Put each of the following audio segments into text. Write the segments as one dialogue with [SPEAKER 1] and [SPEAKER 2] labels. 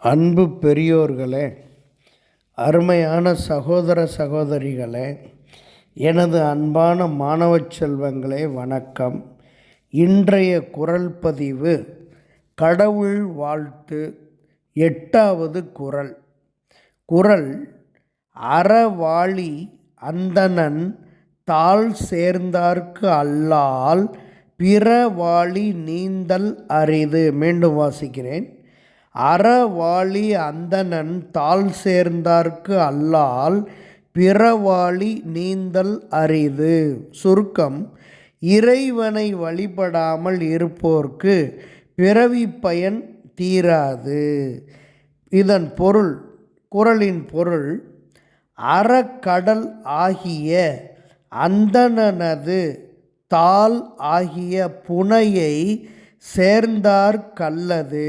[SPEAKER 1] அன்பு பெரியோர்களே அருமையான சகோதர சகோதரிகளே எனது அன்பான மாணவ செல்வங்களே வணக்கம். இன்றைய குரல் பதிவு கடவுள் வாழ்த்து எட்டாவது குரல். குரல் அறவாளி அந்தணன் தாள் சேர்ந்தார்க்கு அல்லால் பிறவாளி நீந்தல் அரிது. மீண்டும் வாசிக்கிறேன். அறவாளி அந்தணன் தாள் சேர்ந்தார்க்கு அல்லால் பிறவாளி நீந்தல் அரிது. சுருக்கம் இறைவனை வழிபடாமல் இருப்போர்க்கு பிறவி பயன் தீராது. இதன் பொருள் குரலின் பொருள் அறக்கடல் ஆகிய அந்தணனது தாள் ஆகிய புனையை சேர்ந்தார்க்கல்லது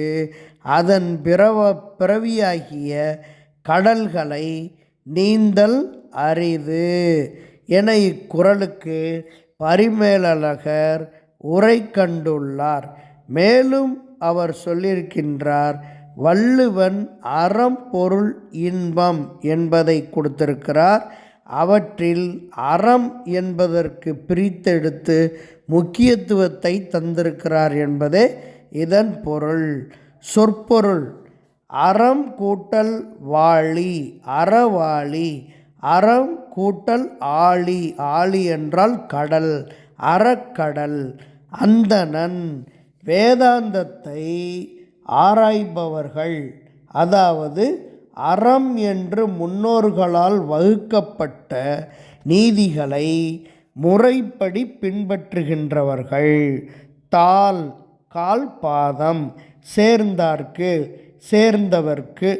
[SPEAKER 1] அதன் பிறவ பிறவியாகிய கடல்களை நீந்தல் அரிது. என இக்குறளுக்கு பரிமேலழகர் உரை கண்டுள்ளார். மேலும் அவர் சொல்லியிருக்கின்றார் வள்ளுவன் அறம் பொருள் இன்பம் என்பதை கொடுத்திருக்கிறார். அவற்றில் அறம் என்பதற்கு பிரித்தெடுத்து முக்கியத்துவத்தை தந்திருக்கிறார் என்பதே இதன் பொருள். சொற்பொருள். அறம் கூட்டல் வாளி அறவாளி அறம் கூட்டல் ஆளி ஆழி என்றால் கடல் அறக்கடல் அந்தணன் வேதாந்தத்தை ஆராய்பவர்கள். அதாவது அறம் என்று முன்னோர்களால் வகுக்கப்பட்ட நீதிகளை முறைப்படி பின்பற்றுகின்றவர்கள். தால் கால் பாதம் சேர்ந்தார்க்கு சேர்ந்தவர்க்கு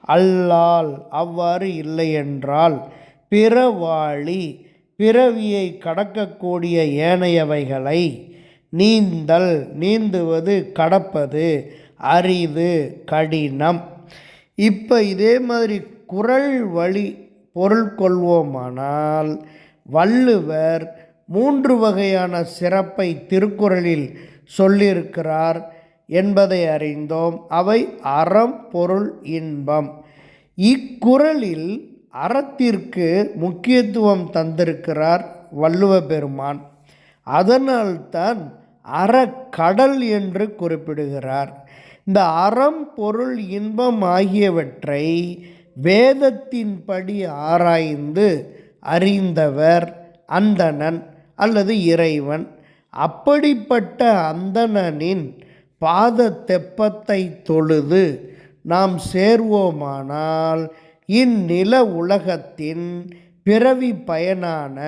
[SPEAKER 1] அல்லால் அவ்வாறு இல்லையென்றால் பிறவாளி பிறவியை கடக்கக்கூடிய ஏனையவைகளை நீந்தல் நீந்துவது கடப்பது அரிது கடினம். இப்போ இதே மாதிரி குரல் வழி பொருள் கொள்வோமானால் வள்ளுவர் மூன்று வகையான சிறப்பை திருக்குறளில் சொல்லியிருக்கிறார் என்பதை அறிந்தோம். அவை அறம் பொருள் இன்பம். இக்குறளில் அறத்திற்கு முக்கியத்துவம் தந்திருக்கிறார் வள்ளுவ பெருமான் அதனால்தான் அறக்கடல் என்று குறிப்பிடுகிறார். இந்த அறம் பொருள் இன்பம் ஆகியவற்றை வேதத்தின்படி ஆராய்ந்து அறிந்தவர் அந்தணன் அல்லது இறைவன். அப்படிப்பட்ட அந்தணனின் பாத தெப்பத்தை தொழுது நாம் சேர்வோமானால் இந்நில உலகத்தின் பிறவி பயனான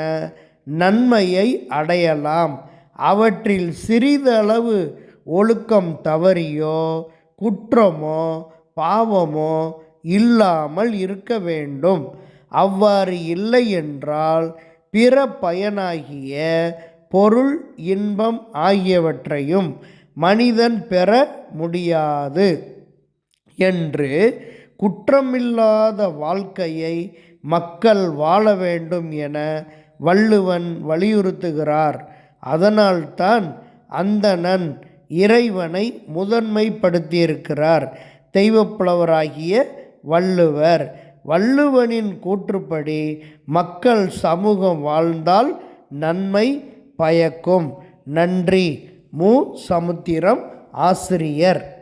[SPEAKER 1] நன்மையை அடையலாம். அவற்றில் சிறிதளவு ஒழுக்கம் தவறியோ குற்றமோ பாவமோ இல்லாமல் இருக்க வேண்டும். அவ்வாறு இல்லை என்றால் பிற பயனாகிய பொருள் இன்பம் ஆகியவற்றையும் மனிதன் பெற முடியாது. என்று குற்றமில்லாத வாழ்க்கையை மக்கள் வாழ வேண்டும் என வள்ளுவன் வலியுறுத்துகிறார். அதனால்தான் அந்தணன் இறைவனை முதன்மைப்படுத்தியிருக்கிறார். தெய்வப்புலவராகிய வள்ளுவர் வள்ளுவனின் கூற்றுப்படி மக்கள் சமூகம் வாழ்ந்தால் நன்மை பயக்கும். நன்றி. மு. சமுத்திரம் ஆசிரியர்.